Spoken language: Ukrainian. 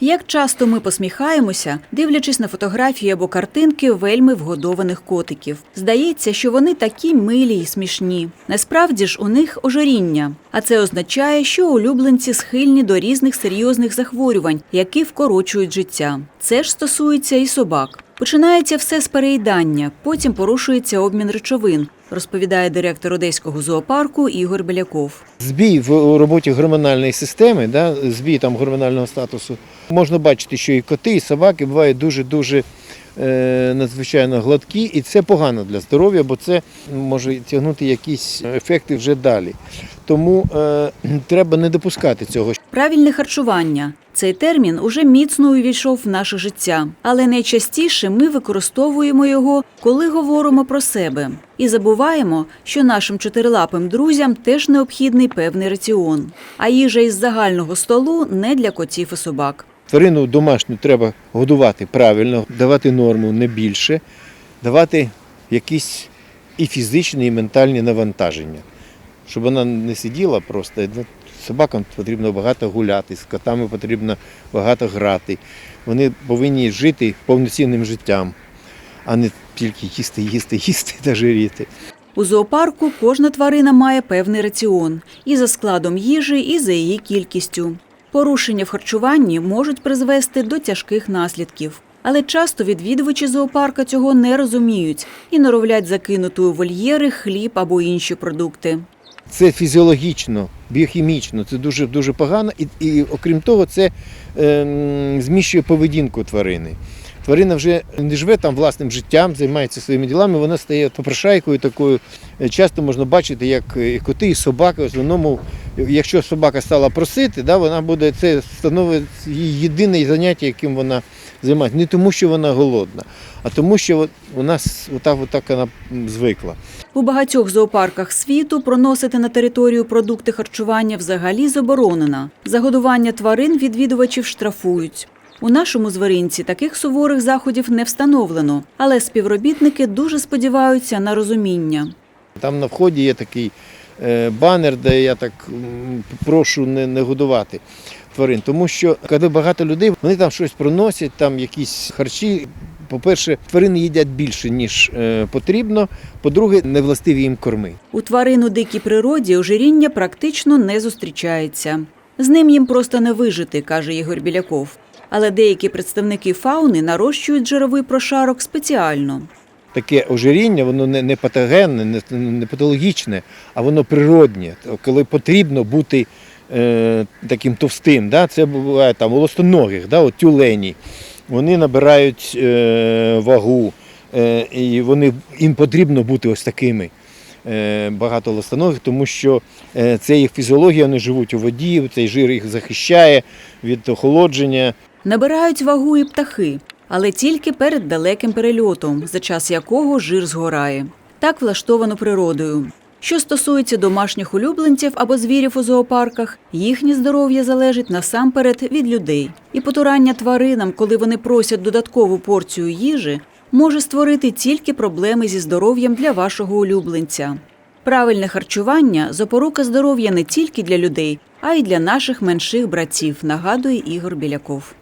Як часто ми посміхаємося, дивлячись на фотографії або картинки вельми вгодованих котиків. Здається, що вони такі милі і смішні. Насправді ж у них ожиріння, а це означає, що улюбленці схильні до різних серйозних захворювань, які вкорочують життя. Це ж стосується і собак. Починається все з переїдання, потім порушується обмін речовин, розповідає директор одеського зоопарку Ігор Беляков. Збій в роботі гормональної системи, да, збій там гормонального статусу. Можна бачити, що і коти, і собаки бувають дуже-дуже е, надзвичайно гладкі, і це погано для здоров'я, бо це може тягнути якісь ефекти вже далі. Тому е, треба не допускати цього. Правильне харчування. Цей термін уже міцно увійшов в наше життя, але найчастіше ми використовуємо його, коли говоримо про себе, і забуваємо, що нашим чотирилапим друзям теж необхідний певний раціон. А їжа із загального столу не для котів і собак. Тварину домашню треба годувати правильно, давати норму не більше, давати якісь і фізичні, і ментальні навантаження, щоб вона не сиділа просто. Ну, Собакам потрібно багато гуляти, з котами потрібно багато грати. Вони повинні жити повноцінним життям, а не тільки їсти, їсти, їсти та жиріти. У зоопарку кожна тварина має певний раціон і за складом їжі, і за її кількістю. Порушення в харчуванні можуть призвести до тяжких наслідків. Але часто відвідувачі зоопарка цього не розуміють і норовлять закинути у вольєри хліб або інші продукти. Це фізіологічно, біохімічно, це дуже дуже погано, і, і окрім того, це ем, зміщує поведінку тварини. Тварина вже не живе там власним життям, займається своїми ділами, вона стає попрошайкою такою. Е, Часто можна бачити, як і коти, і собаки. В основному, якщо собака стала просити, да, вона буде це становить її єдине заняття, яким вона займається. Не тому, що вона голодна, а тому, що нас отак, отак вона звикла. У багатьох зоопарках світу проносити на територію продукти харчування взагалі заборонено. За годування тварин відвідувачів штрафують. У нашому звіринці таких суворих заходів не встановлено, але співробітники дуже сподіваються на розуміння. Там на вході є такий банер, де я так прошу не, не годувати тварин. Тому що коли багато людей, вони там щось проносять, там якісь харчі. По-перше, тварини їдять більше, ніж е, потрібно. По-друге, не властиві їм корми. У тварин у дикій природі ожиріння практично не зустрічається. З ним їм просто не вижити, каже Ігор Біляков. Але деякі представники фауни нарощують жировий прошарок спеціально. Таке ожиріння, воно не, не патогенне, не, не патологічне, а воно природнє. Коли потрібно бути е, таким товстим, да? це буває там у листоногих, да? от тюлені. Вони набирають е, вагу, е, і вони, їм потрібно бути ось такими. е, Багато листоногих, тому що е, це їх фізіологія, вони живуть у воді, цей жир їх захищає від охолодження. Набирають вагу і птахи, але тільки перед далеким перельотом, за час якого жир згорає. Так влаштовано природою. Що стосується домашніх улюбленців або звірів у зоопарках, їхнє здоров'я залежить насамперед від людей. І потурання тваринам, коли вони просять додаткову порцію їжі, може створити тільки проблеми зі здоров'ям для вашого улюбленця. Правильне харчування запорука здоров'я не тільки для людей, а й для наших менших братів, нагадує Ігор Біляков.